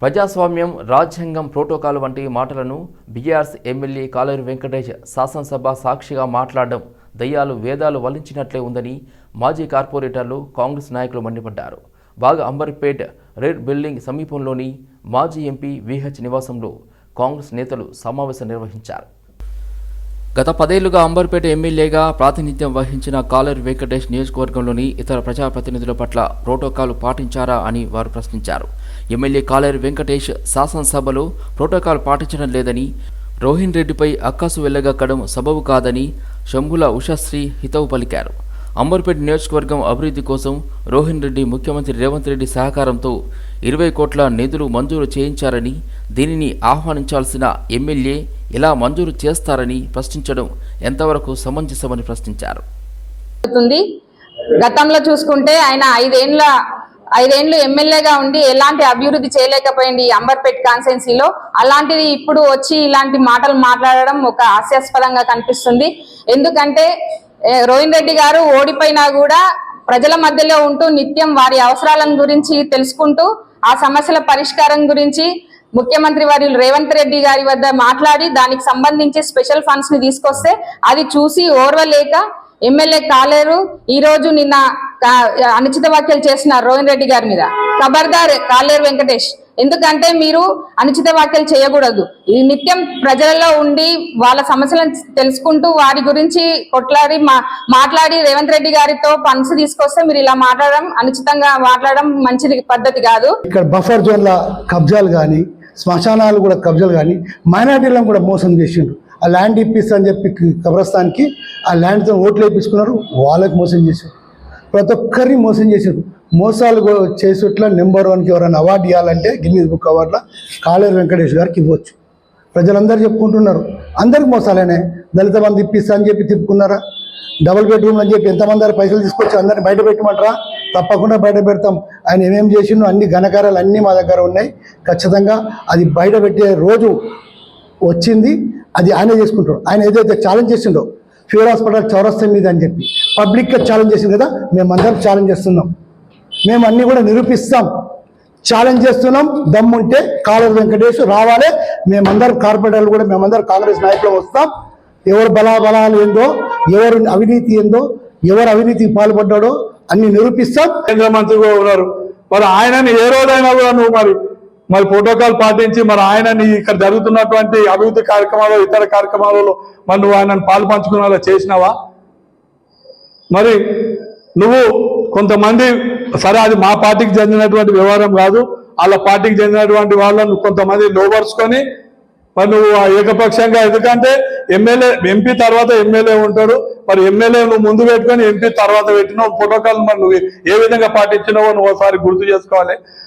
ప్రజాస్వామ్యం రాజ్యాంగం ప్రోటోకాల్ వంటి మాటలను బీఆర్ఎస్ ఎమ్మెల్యే కాలేరు వెంకటేష్ శాసనసభ సాక్షిగా మాట్లాడడం దయ్యాలు వేదాలు వల్లించినట్లే ఉందని మాజీ కార్పొరేటర్లు కాంగ్రెస్ నాయకులు మండిపడ్డారు. బాగా అంబర్పేట్ రెడ్ బిల్డింగ్ సమీపంలోని మాజీ ఎంపీ విహెచ్ నివాసంలో కాంగ్రెస్ నేతలు సమావేశం నిర్వహించారు. గత పదేళ్ళుగా అంబర్పేట ఎమ్మెల్యేగా ప్రాతినిధ్యం వహించిన కాలర్ వెంకటేష్ నియోజకవర్గంలోని ఇతర ప్రజాప్రతినిధుల పట్ల ప్రోటోకాల్ పాటించారా అని వారు ప్రశ్నించారు. ఎమ్మెల్యే కాలేరు వెంకటేష్ శాసనసభలో ప్రోటోకాల్ పాటించడం లేదని రోహిన్ రెడ్డిపై అక్కసు వెళ్ళగక్కడం సబబు కాదని శంభుల ఉషశ్రీ హితవు పలికారు. అంబర్పేట నియోజకవర్గం అభివృద్ధి కోసం రోహిన్ రెడ్డి ముఖ్యమంత్రి రేవంత్ రెడ్డి సహకారంతో ఇరవై కోట్ల నిధులు మంజూరు చేయించారని దీనిని ఆహ్వానించాల్సిన ఎమ్మెల్యే ఇలా మంజూరు చేస్తారని ప్రశ్నించడం ఎంతవరకు సమంజసమని ప్రశ్నించారు. గతంలో చూసుకుంటే ఆయన ఐదేండ్ల ఐదేండ్లు ఎమ్మెల్యేగా ఉండి ఎలాంటి అభివృద్ధి చేయలేకపోయింది అంబర్పేట్ కాన్స్టెన్సీలో అలాంటిది ఇప్పుడు వచ్చి ఇలాంటి మాటలు మాట్లాడడం ఒక హాస్యాస్పదంగా కనిపిస్తుంది. ఎందుకంటే రోహిన్ రెడ్డి గారు ఓడిపోయినా కూడా ప్రజల మధ్యలో ఉంటూ నిత్యం వారి అవసరాలను గురించి తెలుసుకుంటూ ఆ సమస్యల పరిష్కారం గురించి ముఖ్యమంత్రి వారి రేవంత్ రెడ్డి గారి వద్ద మాట్లాడి దానికి సంబంధించి స్పెషల్ ఫండ్స్ని తీసుకొస్తే అది చూసి ఓర్వలేక ఎమ్మెల్యే కాలేరు. ఈ రోజు నిన్న అనుచిత వ్యాఖ్యలు చేసిన రోహిన్ రెడ్డి గారి మీద. ఖబర్దార్ కాలేరు వెంకటేష్. ఎందుకంటే మీరు అనుచిత వ్యాఖ్యలు చేయకూడదు. ఈ నిత్యం ప్రజలలో ఉండి వాళ్ళ సమస్యలను తెలుసుకుంటూ వారి గురించి కొట్లాడి మా మాట్లాడి రేవంత్ రెడ్డి గారితో ఫండ్స్ తీసుకొస్తే మీరు ఇలా మాట్లాడడం అనుచితంగా మాట్లాడడం మంచిది పద్ధతి కాదు. ఇక్కడ బఫర్ జోన్ల కబ్జాలు కానీ శ్మశానాలు కూడా కబ్జాలు కానీ మైనార్టీలను కూడా మోసం చేసిండ్రు. ఆ ల్యాండ్ ఇప్పిస్తా అని చెప్పి కబ్రస్థాన్కి ఆ ల్యాండ్తో ఓట్లు వేయించుకున్నారు వాళ్ళకి మోసం చేశారు ప్రతి ఒక్కరిని మోసం చేశారు మోసాలు కూడా చేసేట్ల నెంబర్ వన్కి ఎవరైనా అవార్డు ఇవ్వాలంటే గిన్నీస్ బుక్ అవార్డులో కాళేరు వెంకటేష్ గారికి ఇవ్వచ్చు. ప్రజలందరూ చెప్పుకుంటున్నారు అందరికి మోసాలేనే. దళిత మంది ఇప్పిస్తా అని చెప్పి తిప్పుకున్నారా? డబుల్ బెడ్రూమ్లు అని చెప్పి ఎంతమంది పైసలు తీసుకొచ్చి అందరిని బయట పెట్టమంటారా? తప్పకుండా బయట పెడతాం. ఆయన ఏమేం చేసిండో అన్ని ఘనకారాలు అన్నీ మా దగ్గర ఉన్నాయి. ఖచ్చితంగా అది బయట పెట్టే రోజు వచ్చింది. అది ఆయన చేసుకుంటాడు. ఆయన ఏదైతే ఛాలెంజ్ చేసిండో ఫీవర్ హాస్పిటల్ చౌరస్తా మీద అని చెప్పి పబ్లిక్గా ఛాలెంజ్ చేసింది కదా మేమందరం ఛాలెంజ్ చేస్తున్నాం. మేము అన్నీ కూడా నిరూపిస్తాం. ఛాలెంజ్ చేస్తున్నాం. దమ్ముంటే కాలర్ వెంకటేష్ రావాలి. మేమందరం కార్పొరేటర్లు కూడా మేమందరం కాంగ్రెస్ నాయకులు వస్తాం. ఎవరు బలాబలాలు ఏందో ఎవరు అవినీతి ఏందో ఎవరు అవినీతికి పాల్పడ్డాడో అన్ని నిరూపిస్తాం కేంద్ర మంత్రిగా ఉన్నారు. మరి ఆయనని ఏ రోజైనా కూడా నువ్వు మరి మరి ప్రోటోకాల్ పాటించి మరి ఆయనని ఇక్కడ జరుగుతున్నటువంటి అభివృద్ధి కార్యక్రమాలు ఇతర కార్యక్రమాలలో మరి నువ్వు ఆయనను పాలు పంచుకునేలా చేసినావా? మరి నువ్వు కొంతమంది సరే అది మా పార్టీకి చెందినటువంటి వ్యవహారం కాదు వాళ్ళ పార్టీకి చెందినటువంటి వాళ్ళను కొంతమంది లోపరుచుకొని మరి నువ్వు ఆ ఏకపక్షంగా ఎందుకంటే ఎమ్మెల్యే ఎంపీ తర్వాత ఎమ్మెల్యే ఉంటాడు. మరి ఎమ్మెల్యే నువ్వు ముందు పెట్టుకొని ఎంపీ తర్వాత పెట్టినావు. ప్రోటోకాల్ మరి నువ్వు ఏ విధంగా పాటించినావో నువ్వు ఒకసారి గుర్తు చేసుకోవాలి.